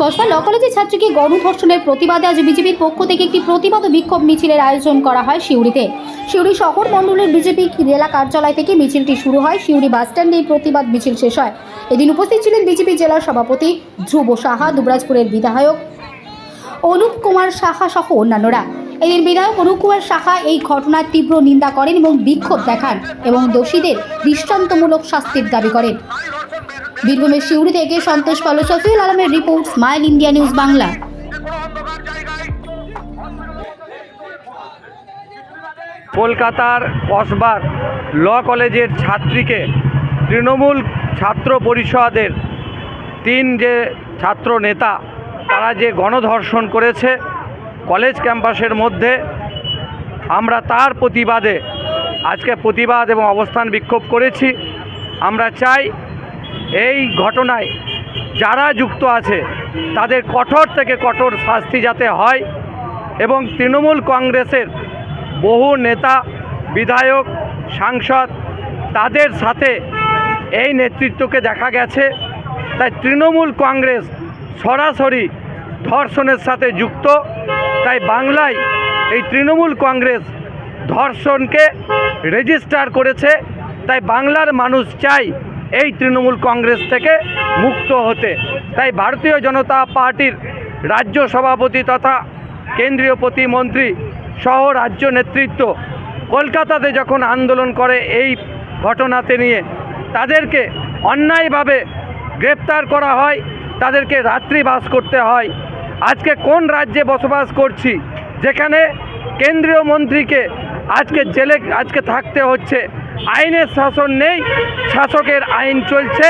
কসবা ল কলেজের ছাত্রীকে গণধর্ষণের প্রতিবাদে আজ বিজেপির পক্ষ থেকে একটি প্রতিবাদ বিক্ষোভ মিছিলের আয়োজন করা হয় সিউড়িতে। সিউড়ি শহর মণ্ডলের বিজেপি জেলা কার্যালয় থেকে মিছিলটি শুরু হয়। সিউড়ি বাসস্ট্যান্ডে এই প্রতিবাদ মিছিল শেষ হয়। এদিন উপস্থিত ছিলেন বিজেপি জেলার সভাপতি ধ্রুব সাহা, দুবরাজপুরের বিধায়ক অনুপ কুমার সাহা সহ অন্যান্যরা। এদিন বিধায়ক অনুপ কুমার সাহা এই ঘটনার তীব্র নিন্দা করেন এবং বিক্ষোভ দেখান এবং দোষীদের দৃষ্টান্তমূলক শাস্তির দাবি করেন। বীরভূমের সিউড়ি থেকে সন্তোষ পাল শফিউল আলমের report smile India news Bangla. কলকাতার কসবার ল কলেজের ছাত্রীকে তৃণমূল ছাত্র পরিষদের তিন যে ছাত্র নেতা, তারা যে গণধর্ষণ করেছে কলেজ ক্যাম্পাসের মধ্যে, আমরা তার প্রতিবাদে আজকে প্রতিবাদ এবং অবস্থান বিক্ষোভ করেছি। আমরা চাই এই ঘটনায় যারা যুক্ত আছে, তাদের কঠোর থেকে কঠোর শাস্তি যাতে হয় এবং তৃণমূল কংগ্রেসের বহু নেতা, বিধায়ক, সাংসদ, তাদের সাথে এই নেতৃত্বকে দেখা গেছে। তাই তৃণমূল কংগ্রেস সরাসরি ধর্ষণের সাথে যুক্ত। তাই বাংলায় এই তৃণমূল কংগ্রেস ধর্ষণকে রেজিস্টার করেছে। তাই বাংলার মানুষ চাই এই তৃণমূল কংগ্রেস থেকে মুক্ত হতে। তাই ভারতীয় জনতা পার্টির রাজ্য সভাপতি তথা কেন্দ্রীয় প্রতিমন্ত্রী সহ রাজ্য নেতৃত্ব কলকাতাতে যখন আন্দোলন করে এই ঘটনাতে নিয়ে, তাদেরকে অন্যায়ভাবে গ্রেপ্তার করা হয়, তাদেরকে রাত্রিবাস করতে হয়। আজকে কোন রাজ্যে বসবাস করছি? যেখানে কেন্দ্রীয় মন্ত্রীকে আজকে জেলে, আজকে থাকতে হচ্ছে। আইনের শাসন নেই, শাসকের আইন চলছে,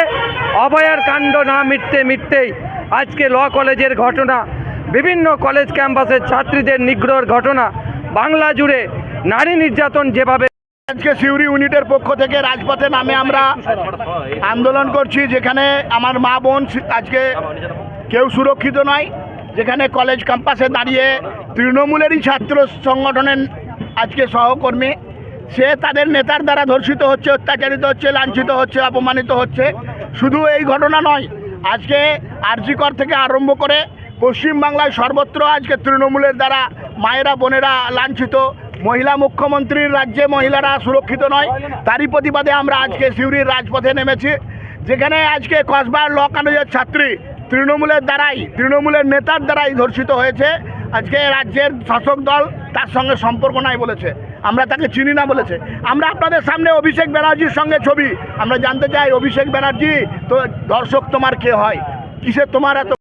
অভয়ার কাণ্ড না মিটতে মিটতেই আজকে ল কলেজের ঘটনা, বিভিন্ন কলেজ ক্যাম্পাসের ছাত্রীদের নিগ্রহের ঘটনা, বাংলা জুড়ে নারী নির্যাতন যেভাবে আজকে সিউড়ি ইউনিটের পক্ষ থেকে রাজপথে নামে আমরা আন্দোলন করছি, যেখানে আমার মা বোন আজকে কেউ সুরক্ষিত নয়, যেখানে কলেজ ক্যাম্পাসে দাঁড়িয়ে তৃণমূলেরই ছাত্র সংগঠনের আজকে সহকর্মী সে তাদের নেতার দ্বারা ধর্ষিত হচ্ছে, অত্যাচারিত হচ্ছে, লাঞ্ছিত হচ্ছে, অপমানিত হচ্ছে। শুধু এই ঘটনা নয়, আজকে আরজিকর থেকে আরম্ভ করে পশ্চিমবাংলায় সর্বত্র আজকে তৃণমূলের দ্বারা মায়েরা, বোনেরা লাঞ্ছিত। মহিলা মুখ্যমন্ত্রীর রাজ্যে মহিলারা সুরক্ষিত নয়, তারই প্রতিবাদে আমরা আজকে সিউড়ির রাজপথে নেমেছি, যেখানে আজকে কসবার ল কলেজের ছাত্রী তৃণমূলের দ্বারাই, তৃণমূলের নেতার দ্বারাই ধর্ষিত হয়েছে। আজকে রাজ্যের শাসক দল তার সঙ্গে সম্পর্ক নাই বলেছে। আমরা তাকে চিনি না বলেছে। আমরা আপনাদের সামনে অভিষেক ব্যানার্জির সঙ্গে ছবি। আমরা জানতে চাই, অভিষেক ব্যানার্জি, তো দর্শক তোমার কে হয়? কিসে তোমার এত